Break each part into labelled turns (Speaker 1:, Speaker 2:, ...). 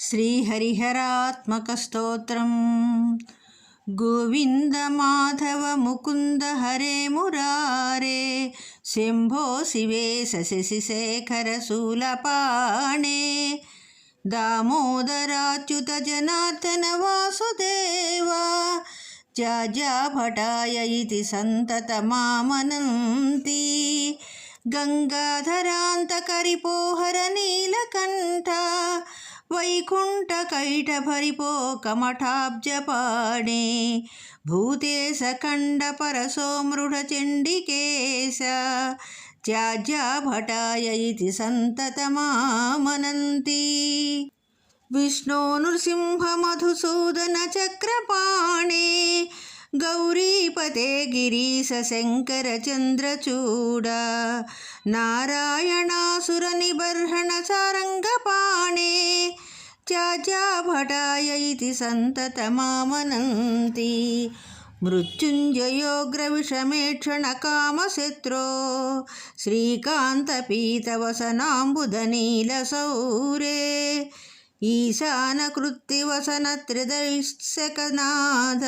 Speaker 1: श्रीहरिहरात्मकस्तोत्रम् गोविन्द माधव मुकुन्द हरे मुरारे शम्भो शिवे शशिशेखरशूलपाणे दामोदराच्युत जनार्दन वासुदेवा जाजाभटाय इति सन्ततमामनन्ति వైకుంఠ కైట భరిపోక కైటభరిపోకమఠాబ్జపాణే భూతేశ ఖండ పరసో మృఢ మృఢచండికేశ త్యాజ్యాభటాయ ఇది సంతతమామనంతి. విష్ణు నృసింహ మధుసూదన చక్రపాణే గౌరీపతే గిరీశ శంకర చంద్రచూడ నారాయణాసుర నిబర్హణ సారంగపాణే భటాయ ఇది సంతతమామనంతి. మృత్యుంజయో గ్రవిషమేక్షణకామశత్రో శ్రీకాంతపీతవసనాంబుధనీలసౌరే ఈశానకృత్తివసనత్రిదైశకనాథ.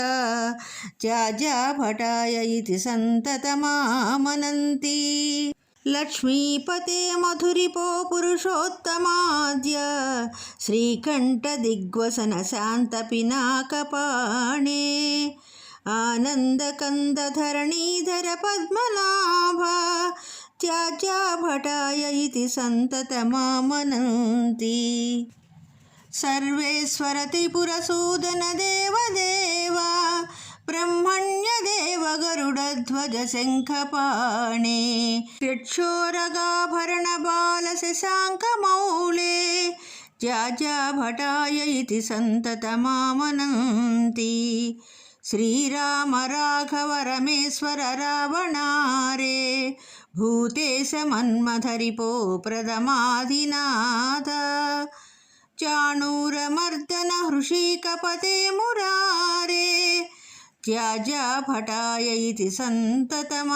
Speaker 1: జాజాభటాయ ఇది సంతతమామనంతి. లక్ష్మీపతే మధురిపో పురుషోత్తమాద్య. मधुरिपो पुरुषोत्तमाद्य श्रीकण्ठदिग्वसनशान्तपिनाकपाणे आनन्दकन्दधरणीधर पद्मनाभ त्याज्याभटाय इति सन्ततमामनन्ति सर्वेश्वर त्रिपुरसूदन देवदेवा ब्रह्मण्यदेव गरुडध्वजशङ्खपाणे षट्क्षोरगाभरणबालशशाङ्कमौले ज्याज्याभटाय इति सन्ततमामनन्ति श्रीराम राघव रमेश्वर रावणारे भूतेशमन्मथरिपो प्रदमाधिनाथ चाणूरमर्दन हृषीकपते मुरारे त्याजाभटाय इति सन्ततमामनन्ति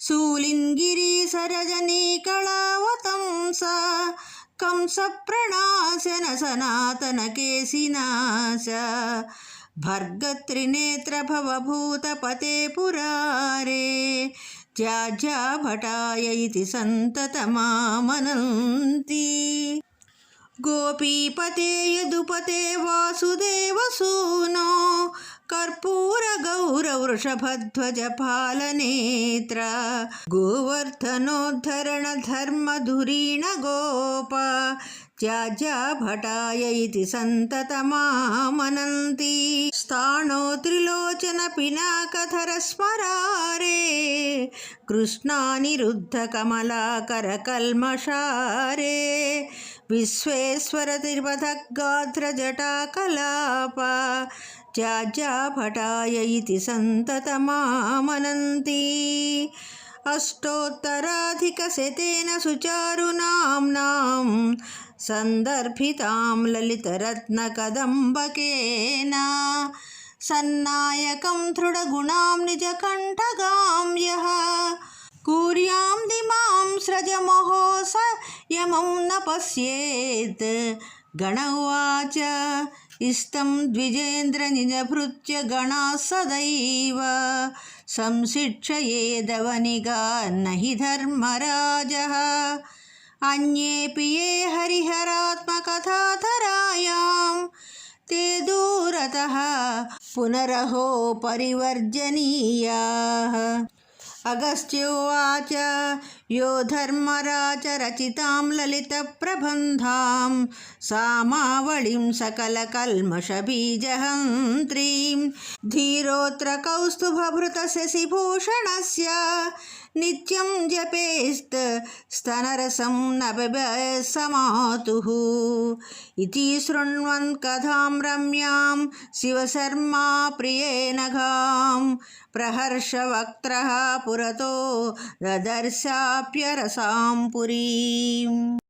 Speaker 1: శూలింగిరి సరజనీ కళావతంస కంస ప్రణాశన సనాతన కేశినాశ భర్గత్రినేత్రభవభూతపతే పురారే. త్యాజ్యా భటాయ ఇది సంతతమామనంతి గోపీపతే యదుపతే వాసుదేవసూనో कर्पूरगौरवृषभध्वजपालनेत्र गोवर्धनोद्धरणधर्मधुरीण गोप त्याज्याभटाय इति सन्ततमामनन्ति स्थाणो त्रिलोचनपिनाकधर स्मरारे कृष्णानिरुद्धकमलाकरकल्मषारे విశ్వేశ్వర తిరుపథగాత్రజటాకలాప జాజాభటాయ ఇది సంతతమామనంతి అష్టోత్తరాధికశతేన సుచారునామ్నాం సందర్భితాం లలితరత్నకదంబకేన సన్నాయకం దృఢగుణాం నిజకంఠగాం యः కూర్యాం దిమాం సృజమహోస यमं न पश्येत् गण उवाच इष्टं द्विजेन्द्रनिजभृत्य गणाः सदैव संशिक्षयेदवनिगा न हि धर्मराजः अन्येऽपि ये हरिहरात्मकथाधरायां ते दूरतः पुनरहो परिवर्जनीयाः अगस्त्योवाच। यो धर्मराजरचितां ललितप्रबन्धां। सामावळिं सकलकल्मषबीजहन्त्रीं। धीरोऽत्र कौस्तुभभृतशशिभूषणस्य नित्यं जपेस्त स्तनरसं न समातुः इति शृण्वन् कथां रम्यां शिवशर्मा प्रियेण घां प्रहर्षवक्त्रः पुरतो ददर्शाप्यरसां पुरीम्